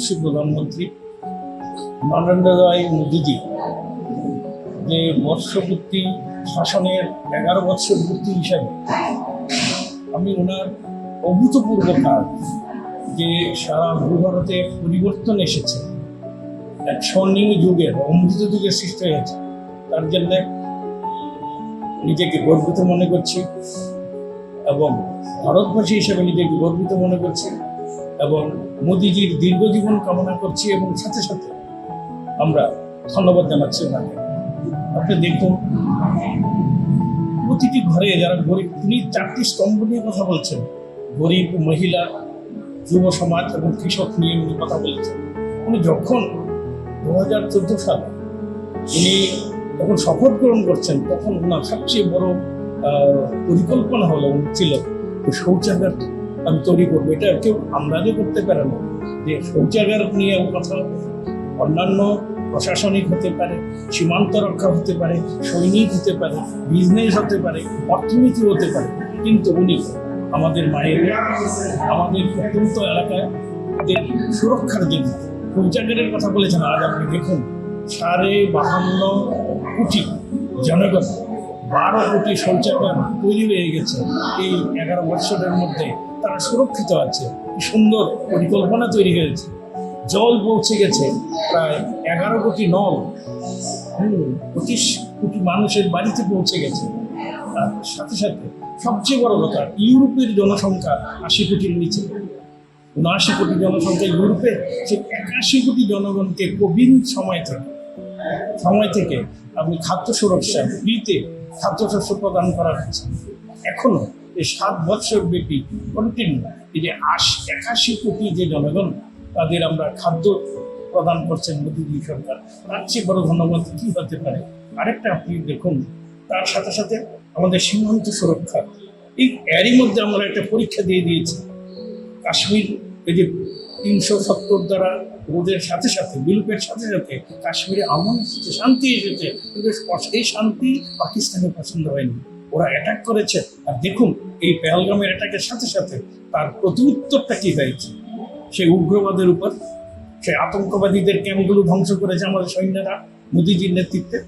যশস্বী প্রধানমন্ত্রী নরেন্দ্র রায় মোদীজি, যে বর্ষপূর্তি শাসনের এগারো বৎসর পূর্তি হিসাবে আমি ওনার অভূতপূর্ব কাজ যে সারা ভূভারতে পরিবর্তন এসেছে, এক স্বর্ণিম যুগের অমৃত যুগের সৃষ্টি হয়েছে, তার জন্য নিজেকে গর্বিত মনে করছি এবং ভারতবাসী হিসেবে নিজেকে গর্বিত মনে করছি। এবং মোদিজির দীর্ঘ জীবন কামনা করছি এবং সাথে সাথে আমরা ধন্যবাদ জানাচ্ছি ওনাকে। আপনি দেখুন, প্রতিটি ঘরে যারা গরিব, তিনি চারটি স্তম্ভ নিয়ে কথা বলছেন। গরিব, মহিলা, যুব সমাজ এবং কৃষক নিয়ে উনি কথা বলেছেন। উনি যখন দু হাজার চোদ্দ সালে উনি যখন শপথ গ্রহণ করছেন, তখন ওনার সবচেয়ে বড় পরিকল্পনা হলো ছিল শৌচাগার আমি তৈরি করব। এটা কেউ আন্দাজও করতে পারে না। যে শৌচাগার নিয়ে কথা, অন্যান্য প্রশাসনিক হতে পারে, সীমান্ত রক্ষা হতে পারে, সৈনিক হতে পারে বিজনেস হতে পারে, অর্থনীতি হতে পারে। কিন্তু উনি আমাদের মায়ের, আমাদের প্রত্যন্ত এলাকায় সুরক্ষার জন্য শৌচাগারের কথা বলেছেন। আজ আপনি দেখুন, সাড়ে বাহান্ন কোটি জনগণ বারো কোটি শৌচাগার তৈরি হয়ে গেছে এই এগারো বছরের মধ্যে। তারা সুরক্ষিত আছে। সুন্দর পরিকল্পনা তৈরি হয়েছে। জল পৌঁছে গেছে প্রায় এগারো কোটি নল। পঁচিশ কোটি মানুষের বাড়িতে পৌঁছে গেছে। তার সাথে সাথে সবচেয়ে বড় কথা, ইউরোপের জনসংখ্যা আশি কোটির নিচে। উনআশি কোটি জনসংখ্যা ইউরোপে সে একাশি কোটি জনগণকে কোভিড সময় থেকে সময় থেকে আপনি খাদ্য সুরক্ষা, ফ্রিতে খাদ্যশস্য প্রদান করা হয়েছে। এখনও এই সাত বছর ব্যাপী কন্টিনিউ এই যে আশ একাশি কোটি যে জনগণ, তাদের আমরা খাদ্য প্রদান করছেন মোদী সরকার। তার চেয়ে বড় ধন্যবাদ কি হতে পারে? আরেকটা আপনি দেখুন, তার সাথে সাথে আমাদের সীমান্ত সুরক্ষা। এই এরই মধ্যে আমরা একটা পরীক্ষা দিয়ে দিয়েছি। কাশ্মীর এই যে তিনশো সত্তর দ্বারা রোদের সাথে সাথে, বিলুপের সাথে সাথে কাশ্মীরে আমন শান্তি এসেছে। কিন্তু এই শান্তি পাকিস্তানের পছন্দ হয়নি। ওরা অ্যাটাক করেছে। আর দেখুন, এই পেহলগামের অ্যাটাকের সাথে সাথে তার প্রতি উত্তরটা কি হয়েছে? সেই উগ্রবাদের উপর, সেই আতঙ্কবাদীদের ক্যাম্পগুলো ধ্বংস করেছে আমাদের সৈন্যরা, মোদিজির নেতৃত্বে।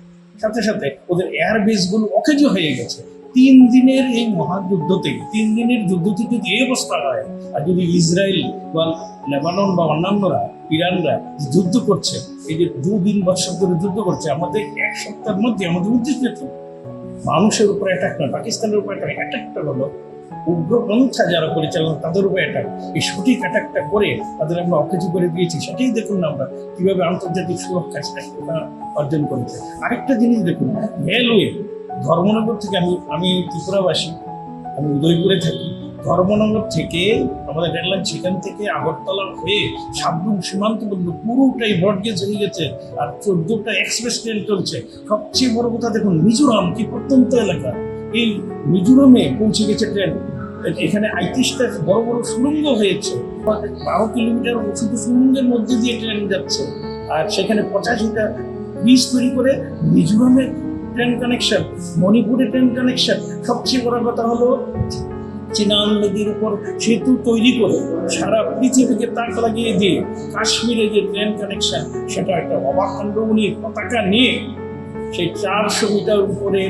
সাথে সাথে ওদের এয়ার বেসগুলো অকেজ হয়ে গেছে। তিন দিনের এই মহাযুদ্ধ থেকে তিন দিনের যুদ্ধ থেকে এই অবস্থা হয়, আর যদি ইসরায়েল বা লেবানন বা অন্যান্যরা, ইরানরা যুদ্ধ করছে, এই যে দুদিন বছর ধরে যুদ্ধ করছে, আমাদের এক সপ্তাহের মধ্যে আমাদের উদ্দেশ্য মানুষের উপর অ্যাটাক নয়, পাকিস্তানের উপর একটা অ্যাটাকটা হলো উগ্রপন্থা যারা পরিচালনা, তাদের উপরে অ্যাটাক এই সঠিক অ্যাটাকটা করে তাদের আমরা অকেজি করে দিয়েছি। সেটাই দেখুন না আমরা কীভাবে আন্তর্জাতিক সুরক্ষা সেটা অর্জন করেছে। আরেকটা জিনিস দেখুন রেলওয়ে ধর্মনগর থেকে আমি আমি ত্রিপুরাবাসী, আমি উদয়পুরে থাকি। ধর্মনগর থেকে, আমাদের রেললাইন সেখান থেকে আগরতলা হয়ে সাবরুম সীমান্ত পর্যন্ত পুরোটাই ব্রডগেজ হয়ে গেছে আর চোদ্দটা এক্সপ্রেস ট্রেন চলছে। সবচেয়ে বড় কথা দেখুন, মিজোরাম কি প্রত্যন্ত এলাকা? এই মিজোরামে পৌঁছে গেছে ট্রেন এখানে আইত্রিশটা বড় বড় সুড়ঙ্গ হয়েছে। বারো কিলোমিটার শুধু সুড়ঙ্গের মধ্যে দিয়ে ট্রেন যাচ্ছে। আর সেখানে পঁচাশিটা ব্রিজ তৈরি করে মিজোরামে ট্রেন কানেকশন মণিপুরে ট্রেন কানেকশন সবচেয়ে বড় কথা হলো চিনান নদীর উপর সেতু তৈরি করে সারা পৃথিবীকে তাক লাগিয়ে দিয়ে কাশ্মীরে যে ট্রেন কানেকশন, সেটা একটা অবাকাণ্ড উনি পতাকা নিয়ে সেই চারশো মিটার উপরে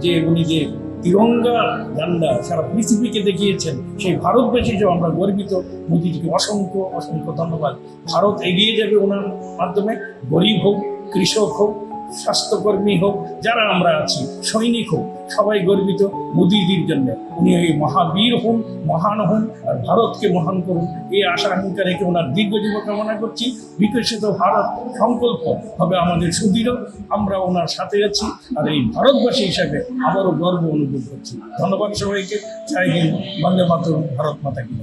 যে উনি যে তিরঙ্গা ঝান্ডা সারা পৃথিবীকে দেখিয়েছেন, সেই ভারতবাসী যে আমরা গর্বিত। মোদীজিকে অসংখ্য অসংখ্য ধন্যবাদ। ভারত এগিয়ে যাবে ওনার মাধ্যমে। গরিব হোক, কৃষক হোক, স্বাস্থ্যকর্মী হোক, যারা আমরা আছি, সৈনিক হোক সবাই গর্বিত মোদীজির জন্য। উনি এই মহাবীর হন, মহান হন, আর ভারতকে মহান করুন। এই আশা আকাঙ্ক্ষা রেখে ওনার দীর্ঘজীব কামনা করছি। বিকশিত ভারত সংকল্প হবে আমাদের সুদৃঢ়। আমরা ওনার সাথে আছি, আর এই ভারতবাসী হিসাবে আবারও গর্ব অনুভব করছি। ধন্যবাদ সবাইকে। চাই হিন্দ। বন্দে মাতরম। ভারত মাতা কি।